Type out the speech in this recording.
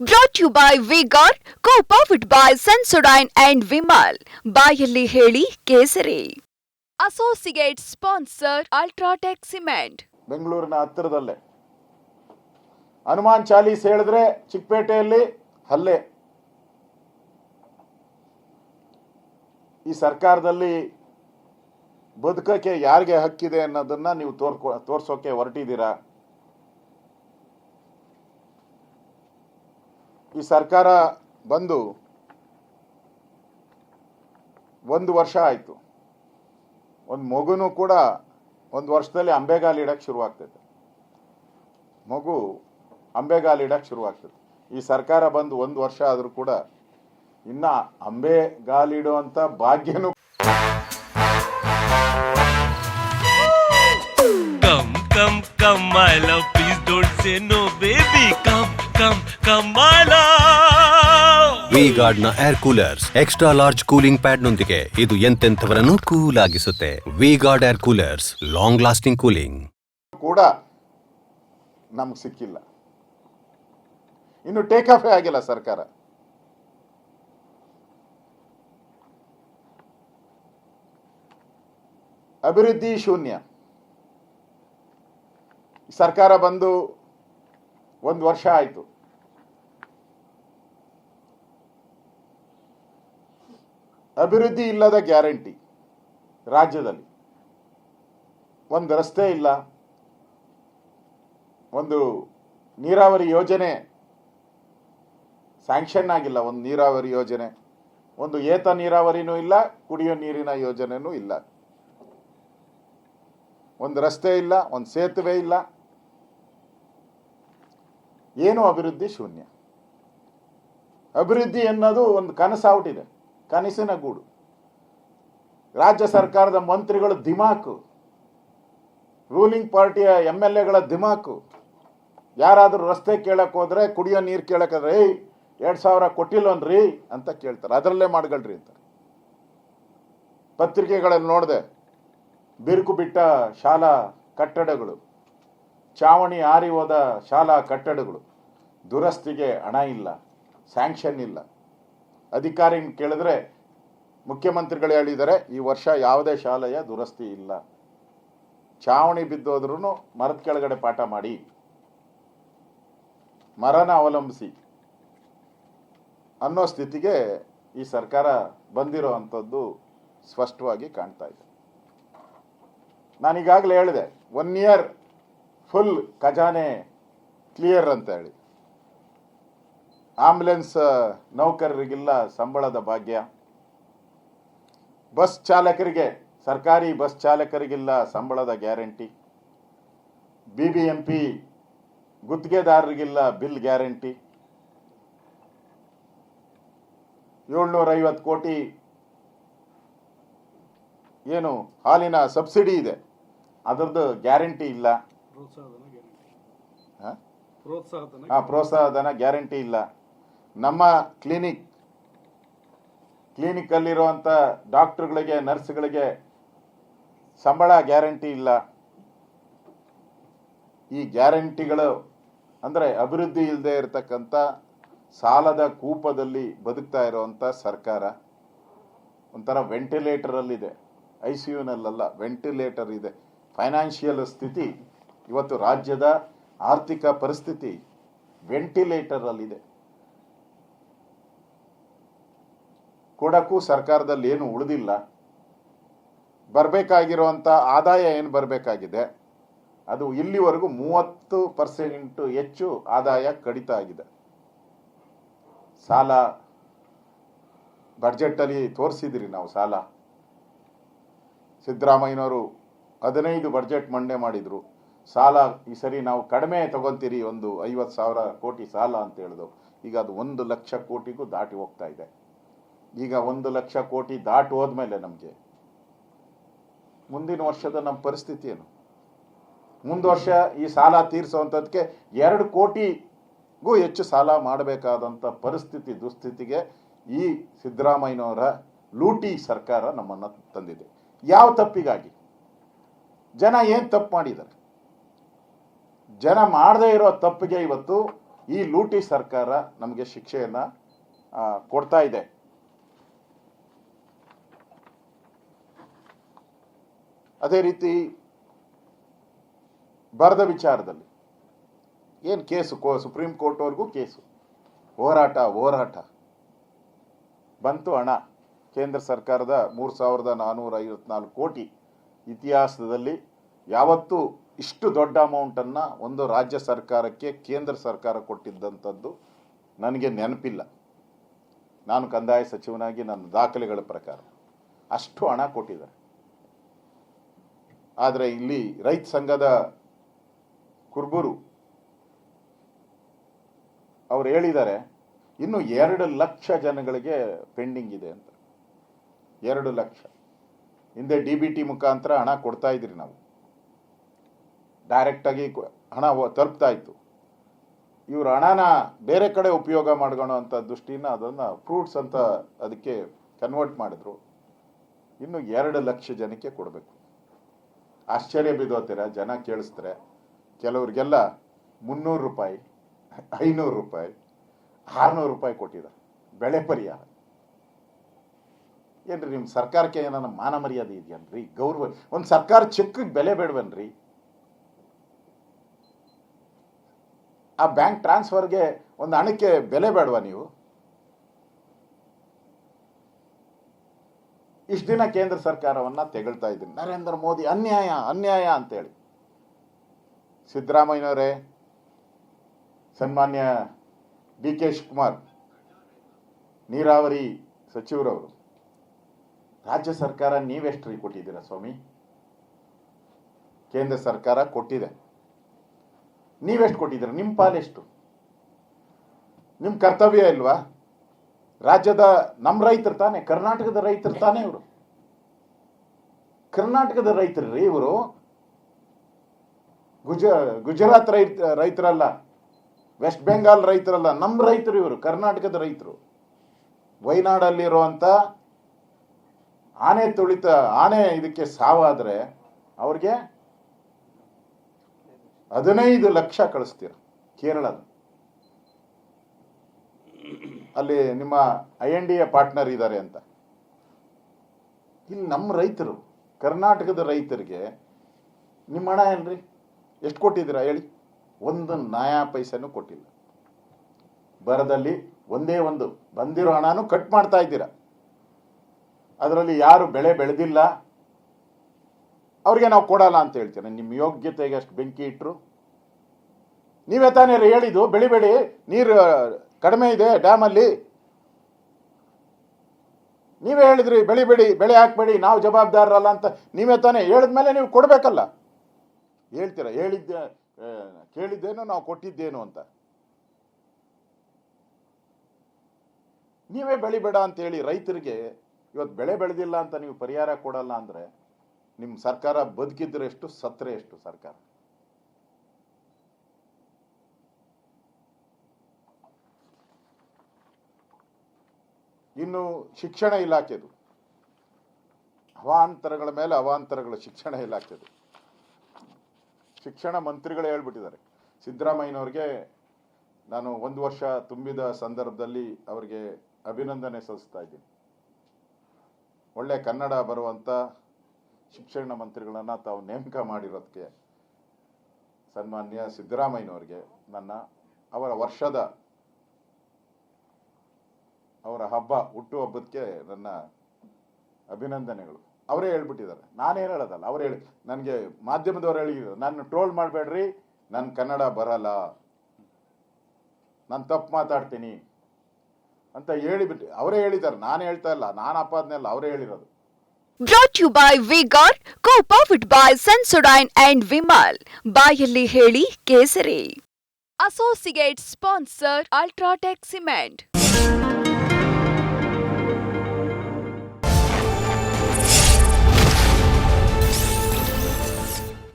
Brought you by V Guard co powered by Sensodyne and Vimal ಬಾಯಲ್ಲಿ ಹೇಳಿ ಕೇಸರಿ. Associate sponsor UltraTech cement ಬೆಂಗಳೂರಿನ ಹತ್ತಿರದಲ್ಲೇ. ಹನುಮಾನ್ ಚಾಲೀಸ್ ಹೇಳಿದ್ರೆ ಚಿಕ್ಕಪೇಟೆಯಲ್ಲಿ ಹಲ್ಲೆ. ಈ ಸರ್ಕಾರದಲ್ಲಿ ಬದುಕಕ್ಕೆ ಯಾರಿಗೆ ಹಕ್ಕಿದೆ ಅನ್ನೋದನ್ನ ನೀವು ತೋರ್ಕೊ, ತೋರ್ಸೋಕೆ ಹೊರಟಿದ್ದೀರಾ? ಈ ಸರ್ಕಾರ ಬಂದು ಒಂದು ವರ್ಷ ಆಯಿತು ಒಂದು ಮಗುನೂ ಕೂಡ ಒಂದು ವರ್ಷದಲ್ಲಿ ಅಂಬೆಗಾಲು ಇಡಕ್ಕೆ ಶುರುವಾಗ್ತೈತೆ ಮಗು ಅಂಬೆಗಾಲು ಇಡಕ್ಕೆ ಶುರುವಾಗ್ತದೆ ಈ ಸರ್ಕಾರ ಬಂದು ಒಂದು ವರ್ಷ ಆದರೂ ಕೂಡ ಇನ್ನ ಅಂಬೆಗಾಲಿಡುವಂಥ ಭಾಗ್ಯನೂ come come come I love please don't say no baby. Love. ವಿ ಗಾರ್ಡ್ನ air coolers extra large cooling pad ನೊಂದಿಗೆ ಇದು ಎಂತೆಂಥವರನ್ನು cool ಆಗಿಸುತ್ತೆ. V Guard air coolers long lasting cooling ಕೂಡ ನಮ್ಗೆ ಸಿಕ್ಕಿಲ್ಲ. ಇನ್ನು ಟೇಕ್ ಆಫೇ ಆಗಿಲ್ಲ ಸರ್ಕಾರ. ಅಭಿವೃದ್ಧಿ ಶೂನ್ಯ. ಸರ್ಕಾರ ಬಂದು ಒಂದು ವರ್ಷ ಆಯಿತು. ಅಭಿವೃದ್ಧಿ ಇಲ್ಲದ ಗ್ಯಾರಂಟಿ ರಾಜ್ಯದಲ್ಲಿ. ಒಂದು ರಸ್ತೆ ಇಲ್ಲ. ಒಂದು ನೀರಾವರಿ ಯೋಜನೆ ಸ್ಯಾಂಕ್ಷನ್ ಆಗಿಲ್ಲ. ಒಂದು ನೀರಾವರಿ ಯೋಜನೆ. ಒಂದು ಏತ ನೀರಾವರಿನೂ ಇಲ್ಲ, ಕುಡಿಯೋ ನೀರಿನ ಯೋಜನೆನೂ ಇಲ್ಲ. ಒಂದು ರಸ್ತೆ ಇಲ್ಲ, ಒಂದು ಸೇತುವೆ ಇಲ್ಲ. ಏನು ಅಭಿವೃದ್ಧಿ ಶೂನ್ಯ? ಅಭಿವೃದ್ಧಿ ಅನ್ನೋದು ಒಂದು ಕನಸಾವುಟಿದೆ ಕನಸಿನ ಗೂಡು. ರಾಜ್ಯ ಸರ್ಕಾರದ ಮಂತ್ರಿಗಳ ದಿಮಾಕು. ರೂಲಿಂಗ್ ಪಾರ್ಟಿಯ ಎಂ ಎಲ್ ಎಗಳ ದಿಮಾಕು. ಯಾರಾದರೂ ರಸ್ತೆ ಕೇಳಕ್ ಹೋದ್ರೆ ಕುಡಿಯೋ ನೀರು ಕೇಳಕ್ಕಾದ್ರೆ ಎರಡು ಸಾವಿರ ಕೊಟ್ಟಿಲ್ವನ್ರಿ ಅಂತ ಕೇಳ್ತಾರೆ. ಅದರಲ್ಲೇ ಮಾಡ್ಕೊಳ್ರಿ ಅಂತಾರೆ ಪತ್ರಿಕೆಗಳಲ್ಲಿ ನೋಡಿದೆ, ಬಿರುಕು ಬಿಟ್ಟ ಶಾಲಾ ಕಟ್ಟಡಗಳು, ಚಾವಣಿ ಆರಿ ಹೋದ ಶಾಲಾ ಕಟ್ಟಡಗಳು, ದುರಸ್ತಿಗೆ ಹಣ ಇಲ್ಲ, ಸ್ಯಾಂಕ್ಷನ್ ಇಲ್ಲ. ಅಧಿಕಾರಿ ಕೇಳಿದ್ರೆ ಮುಖ್ಯಮಂತ್ರಿಗಳು ಹೇಳಿದರೆ ಈ ವರ್ಷ ಯಾವುದೇ ಶಾಲೆಯ ದುರಸ್ತಿ ಇಲ್ಲ. ಚಾವಣಿ ಬಿದ್ದೋದ್ರೂ ಮರದ ಕೆಳಗಡೆ ಪಾಠ ಮಾಡಿ. ಮರನ ಅವಲಂಬಿಸಿ. ಅನ್ನೋ ಸ್ಥಿತಿಗೆ ಈ ಸರ್ಕಾರ ಬಂದಿರೋ ಅಂಥದ್ದು ಸ್ಪಷ್ಟವಾಗಿ ಕಾಣ್ತಾ ಇದೆ. ನಾನೀಗಾಗಲೇ ಹೇಳಿದೆ ಒನ್ ಇಯರ್ ಫುಲ್ ಖಜಾನೆ ಕ್ಲಿಯರ್ ಅಂತ ಹೇಳಿ. ಆಂಬ್ಯುಲೆನ್ಸ್ ನೌಕರರಿಗಿಲ್ಲ ಸಂಬಳದ ಭಾಗ್ಯ. ಬಸ್ ಚಾಲಕರಿಗೆ ಸರ್ಕಾರಿ ಬಸ್ ಚಾಲಕರಿಗಿಲ್ಲ ಸಂಬಳದ guarantee. B B M P ಗುತ್ತಿಗೆದಾರರಿಗಿಲ್ಲ bill guarantee. ಏಳ್ನೂರ ಐವತ್ತು ಕೋಟಿ ಏನು ಹಾಲಿನ ಸಬ್ಸಿಡಿ ಇದೆ. ಅದರದ್ದು ಗ್ಯಾರಂಟಿ ಇಲ್ಲ. ಪ್ರೋತ್ಸಾಹ ಪ್ರೋತ್ಸಾಹಧನ ಗ್ಯಾರಂಟಿ ಇಲ್ಲ. ನಮ್ಮ ಕ್ಲಿನಿಕ್ ಕ್ಲಿನಿಕ್ ಡಾಕ್ಟ್ರುಗಳಿಗೆ, ನರ್ಸ್ಗಳಿಗೆ ಸಂಬಳ ಗ್ಯಾರಂಟಿ ಇಲ್ಲ. ಈ ಗ್ಯಾರಂಟಿಗಳು ಅಂದ್ರೆ ಅಭಿವೃದ್ಧಿ ಇಲ್ಲದೆ ಇರತಕ್ಕಂಥ ಸಾಲದ ಕೂಪದಲ್ಲಿ ಬದುಕ್ತಾ ಇರುವಂತ ಸರ್ಕಾರ. ಒಂಥರ ವೆಂಟಿಲೇಟರ್ ಅಲ್ಲಿದೆ ಐ ಸಿ ಯುನಲ್ಲ ವೆಂಟಿಲೇಟರ್ ಇದೆ. ಫೈನಾನ್ಷಿಯಲ್ ಸ್ಥಿತಿ ಇವತ್ತು ರಾಜ್ಯದ ಆರ್ಥಿಕ ಪರಿಸ್ಥಿತಿ ವೆಂಟಿಲೇಟರ್ ಕೊಡಕ್ಕೂ ಸರ್ಕಾರದಲ್ಲಿ ಏನು ಉಳಿದಿಲ್ಲ. ಬರಬೇಕಾಗಿರುವಂಥ ಆದಾಯ ಏನು ಬರಬೇಕಾಗಿದೆ. ಅದು ಇಲ್ಲಿವರೆಗೂ ಮೂವತ್ತು ಪರ್ಸೆಂಟು ಹೆಚ್ಚು ಆದಾಯ ಕಡಿತ ಆಗಿದೆ. ಸಾಲ ಬಡ್ಜೆಟ್ಟಲ್ಲಿ ತೋರಿಸಿದಿರಿ ನಾವು ಸಾಲ. ಸಿದ್ದರಾಮಯ್ಯನವರು ಹದಿನೈದು ಬಡ್ಜೆಟ್ ಮಂಡನೆ ಮಾಡಿದರು. ಸಾಲ ಈ ಸರಿ ನಾವು ಕಡಿಮೆ ತಗೊಂತೀರಿ ಒಂದು ಐವತ್ತು ಸಾವಿರ ಕೋಟಿ ಸಾಲ ಅಂತ ಹೇಳಿದ್ರು. ಈಗ ಅದು ಒಂದು ಲಕ್ಷ ಕೋಟಿಗೂ ದಾಟಿ ಹೋಗ್ತಾ ಇದೆ. ಈಗ ಒಂದು ಲಕ್ಷ ಕೋಟಿ ದಾಟಿ ಹೋದ್ಮೇಲೆ ನಮಗೆ. ಮುಂದಿನ ವರ್ಷದ ನಮ್ಮ ಪರಿಸ್ಥಿತಿ ಏನು? ಮುಂದೆ ವರ್ಷ ಈ ಸಾಲ ತೀರಿಸುವಂಥದ್ದಕ್ಕೆ ಎರಡು ಕೋಟಿಗೂ ಹೆಚ್ಚು ಸಾಲ ಮಾಡಬೇಕಾದಂಥ ಪರಿಸ್ಥಿತಿ, ದುಸ್ಥಿತಿಗೆ ಈ ಸಿದ್ದರಾಮಯ್ಯನವರ ಲೂಟಿ ಸರ್ಕಾರ ನಮ್ಮನ್ನು ತಂದಿದೆ. ಯಾವ ತಪ್ಪಿಗಾಗಿ? ಜನ ಏನು ತಪ್ಪು ಮಾಡಿದ್ದಾರೆ? ಜನ ಮಾಡದೇ ಇರೋ ತಪ್ಪಿಗೆ ಇವತ್ತು ಈ ಲೂಟಿ ಸರ್ಕಾರ ನಮಗೆ ಶಿಕ್ಷೆಯನ್ನು ಕೊಡ್ತಾ ಇದೆ. ಅದೇ ರೀತಿ ಬರದ ವಿಚಾರದಲ್ಲಿ ಏನು ಕೇಸು? ಕೋ, ಸುಪ್ರೀಂ ಕೋರ್ಟ್ವರೆಗೂ ಕೇಸು. ಹೋರಾಟ ಹೋರಾಟ. ಬಂತು ಹಣ. ಕೇಂದ್ರ ಸರ್ಕಾರದ ಮೂರು ಸಾವಿರದ ನಾನ್ನೂರ ಐವತ್ನಾಲ್ಕು ಕೋಟಿ ಇತಿಹಾಸದಲ್ಲಿ ಯಾವತ್ತೂ ಇಷ್ಟು ದೊಡ್ಡ ಅಮೌಂಟನ್ನು ಒಂದು ರಾಜ್ಯ ಸರ್ಕಾರಕ್ಕೆ ಕೇಂದ್ರ ಸರ್ಕಾರ ಕೊಟ್ಟಿದ್ದಂಥದ್ದು ನನಗೆ ನೆನಪಿಲ್ಲ. ನಾನು ಕಂದಾಯ ಸಚಿವನಾಗಿ ನನ್ನ ದಾಖಲೆಗಳ ಪ್ರಕಾರ ಅಷ್ಟು ಹಣ ಕೊಟ್ಟಿದ್ದಾರೆ. ಆದರೆ ಇಲ್ಲಿ ರೈತ ಸಂಘದ ಕುರ್ಬುರು ಅವ್ರು ಹೇಳಿದ್ದಾರೆ, ಇನ್ನು ಎರಡು ಲಕ್ಷ ಜನಗಳಿಗೆ ಪೆಂಡಿಂಗ್ ಇದೆ ಅಂತ. ಎರಡು ಲಕ್ಷ. ಹಿಂದೆ ಡಿ ಬಿ ಟಿ ಮುಖಾಂತರ ಹಣ ಕೊಡ್ತಾ ಇದ್ರಿ ನಾವು. ಡೈರೆಕ್ಟಾಗಿ ಹಣ ತಲುಪ್ತಾ ಇತ್ತು. ಇವರು ಹಣನ ಬೇರೆ ಕಡೆ ಉಪಯೋಗ ಮಾಡ್ಕೊಳ್ಳೋ ಅಂತ ದೃಷ್ಟಿನ ಅದನ್ನು ಫ್ರೂಟ್ಸ್ ಅಂತ ಅದಕ್ಕೆ ಕನ್ವರ್ಟ್ ಮಾಡಿದ್ರು. ಇನ್ನು ಎರಡು ಲಕ್ಷ ಜನಕ್ಕೆ ಕೊಡಬೇಕು. ಆಶ್ಚರ್ಯ ಬಿದ್ದೋತೀರ ಜನ ಕೇಳಿಸ್ತಾರೆ. ಕೆಲವ್ರಿಗೆಲ್ಲ ಮುನ್ನೂರು ರೂಪಾಯಿ, ಐನೂರು ರೂಪಾಯಿ, ಆರುನೂರು ರೂಪಾಯಿ ಕೊಟ್ಟಿದ್ದಾರೆ. ಬೆಳೆ ಪರಿಹಾರ. ಏನ್ರಿ ನಿಮ್ಮ ಸರ್ಕಾರಕ್ಕೆ ಏನಾರ ಮಾನ ಮರ್ಯಾದೆ ಇದೆಯನ್ರಿ? ಗೌರವ ಒಂದು ಸರ್ಕಾರ ಚೆಕ್ಗೆ ಬೆಲೆ ಬೇಡವನ್ರಿ? ಆ ಬ್ಯಾಂಕ್ ಟ್ರಾನ್ಸ್ಫರ್ಗೆ ಒಂದು ಹಣಕ್ಕೆ ಬೆಲೆ ಬೇಡವಾ ನೀವು? ಇಷ್ಟು ದಿನ ಕೇಂದ್ರ ಸರ್ಕಾರವನ್ನ ತೆಗಳ್ತಾ ಇದ್ದೀನಿ. ನರೇಂದ್ರ ಮೋದಿ ಅನ್ಯಾಯ ಅನ್ಯಾಯ ಅಂತೇಳಿ. ಸಿದ್ದರಾಮಯ್ಯನವರೇ, ಸನ್ಮಾನ್ಯ ಡಿ ಕೆ ಶಿವಕುಮಾರ್, ನೀರಾವರಿ ಸಚಿವರವರು, ರಾಜ್ಯ ಸರ್ಕಾರ ನೀವೆಷ್ಟು ರೀ ಕೊಟ್ಟಿದ್ದೀರಾ ಸ್ವಾಮಿ? ಕೇಂದ್ರ ಸರ್ಕಾರ ಕೊಟ್ಟಿದೆ. ನೀವೆಷ್ಟು ಕೊಟ್ಟಿದ್ದೀರಾ? ನಿಮ್ಮ ಪಾಲೆಷ್ಟು. ನಿಮ್ಮ ಕರ್ತವ್ಯ ಇಲ್ವಾ? ರಾಜ್ಯದ ನಮ್ಮ ರೈತರು ತಾನೆ, ಕರ್ನಾಟಕದ ರೈತರು ತಾನೆ ಇವರು. ಕರ್ನಾಟಕದ ರೈತರು ರೀ ಇವರು. ಗುಜ, ಗುಜರಾತ್ ರೈತ, ರೈತರಲ್ಲ, ವೆಸ್ಟ್ ಬೆಂಗಾಲ್ ರೈತರಲ್ಲ ನಮ್ಮ ರೈತರು ಇವರು, ಕರ್ನಾಟಕದ ರೈತರು. ವೈನಾಡಲ್ಲಿರುವಂಥ ಆನೆ ತುಳಿತ, ಆನೆ ಇದಕ್ಕೆ ಸಾವಾದರೆ ಅವ್ರಿಗೆ ಹದಿನೈದು ಲಕ್ಷ ಕಳಿಸ್ತೀರ ಕೇರಳದ. ಅಲ್ಲಿ ನಿಮ್ಮ I N D A partner ಇದ್ದಾರೆ ಅಂತ. ಇಲ್ಲಿ ನಮ್ಮ ರೈತರು, ಕರ್ನಾಟಕದ ರೈತರಿಗೆ, ನಿಮ್ಮ ಹಣ ಏನ್ರಿ? ಎಷ್ಟು ಕೊಟ್ಟಿದ್ದೀರಾ ಹೇಳಿ? ಒಂದು ನಯಾ ಪೈಸೆನೂ ಕೊಟ್ಟಿಲ್ಲ. ಬರದಲ್ಲಿ ಒಂದೇ ಒಂದು, ಬಂದಿರೋ ಹಣನೂ ಕಟ್ ಮಾಡ್ತಾ ಇದ್ದೀರಾ. ಅದರಲ್ಲಿ ಯಾರು ಬೆಳೆ ಬೆಳೆದಿಲ್ಲ, ಅವ್ರಿಗೆ ನಾವು ಕೊಡಲ್ಲ ಅಂತ ಹೇಳ್ತೀರ? ನಿಮ್ಮ ಯೋಗ್ಯತೆಗೆ ಅಷ್ಟು ಬೆಂಕಿ ಇಟ್ಟರು ನೀವೇ ತಾನೇ ಹೇಳಿದ್ದು ಬೆಳಿಬೇಡಿ ನೀರು ಕಡಿಮೆ ಇದೆ ಡ್ಯಾಮಲ್ಲಿ. ನೀವೇ ಹೇಳಿದ್ರಿ ಬೆಳಿಬೇಡಿ ಬೆಳೆ ಹಾಕ್ಬೇಡಿ, ನಾವು ಜವಾಬ್ದಾರರಲ್ಲ ಅಂತ. ನೀವೇ ತಾನೇ ಹೇಳಿದ್ಮೇಲೆ ನೀವು ಕೊಡಬೇಕಲ್ಲ. ಹೇಳ್ತೀರಾ, ಹೇಳಿದ್ದೆ ಕೇಳಿದ್ದೇನು, ನಾವು ಕೊಟ್ಟಿದ್ದೇನು ಅಂತ. ನೀವೇ ಬೆಳಿಬೇಡ ಅಂತ ಹೇಳಿ ರೈತರಿಗೆ, ಇವತ್ತು ಬೆಳೆ ಬೆಳೆದಿಲ್ಲ ಅಂತ ನೀವು ಪರಿಹಾರ ಕೊಡಲ್ಲ ಅಂದರೆ, ನಿಮ್ಮ ಸರ್ಕಾರ ಬದುಕಿದ್ರೆ ಎಷ್ಟು, ಸತ್ತರೆ ಎಷ್ಟು ಸರ್ಕಾರ? ಇನ್ನು ಶಿಕ್ಷಣ ಇಲಾಖೆದು. ಅವಾಂತರಗಳ ಮೇಲೆ ಅವಾಂತರಗಳ ಶಿಕ್ಷಣ ಇಲಾಖೆದು. ಶಿಕ್ಷಣ ಮಂತ್ರಿಗಳೇ ಹೇಳ್ಬಿಟ್ಟಿದ್ದಾರೆ. ಸಿದ್ದರಾಮಯ್ಯನವ್ರಿಗೆ ನಾನು ಒಂದು ವರ್ಷ ತುಂಬಿದ ಸಂದರ್ಭದಲ್ಲಿ ಅವರಿಗೆ ಅಭಿನಂದನೆ ಸಲ್ಲಿಸ್ತಾ ಇದ್ದೀನಿ. ಒಳ್ಳೆ ಕನ್ನಡ ಬರುವಂಥ ಶಿಕ್ಷಣ ಮಂತ್ರಿಗಳನ್ನು ತಾವು ನೇಮಕ ಮಾಡಿರೋದಕ್ಕೆ ಸನ್ಮಾನ್ಯ ಸಿದ್ದರಾಮಯ್ಯನವ್ರಿಗೆ ನನ್ನ ಅವರ ವರ್ಷದ ಅವರ ಹಬ್ಬ ಹುಟ್ಟುಹಬ್ಬಕ್ಕೆ ನನ್ನ ಅಭಿನಂದನೆಗಳು. ಅವರೇ ಹೇಳ್ಬಿಟ್ಟಿದ್ದಾರೆ. ನಾನೇನು ಹೇಳೋದಲ್ಲ, ಅವ್ರು ಹೇಳಿ, ನನಗೆ ಮಾಧ್ಯಮದವ್ರು ಹೇಳಿದ್ರು, ನಾನು ಟ್ರೋಲ್ ಮಾಡಬೇಡ್ರಿ ನನ್ನ ಕನ್ನಡ ಬರಲ್ಲ. ನಾನು ತಪ್ಪು ಮಾತಾಡ್ತೀನಿ. ಅಂತ ಹೇಳಿಬಿಟ್ಟು, ಅವರೇ ಹೇಳಿದ್ದಾರೆ. ನಾನು ಹೇಳ್ತಾ ಇಲ್ಲ, ನಾನು ಅಪಾದನೆ ಅಲ್ಲ ಅವರೇ ಹೇಳಿರೋದು. Brought you by V Guard co powered by Sensodyne and Vimal ಬಾಯಲ್ಲಿ ಹೇಳಿ ಕೇಸರಿ. Associate sponsor UltraTech cement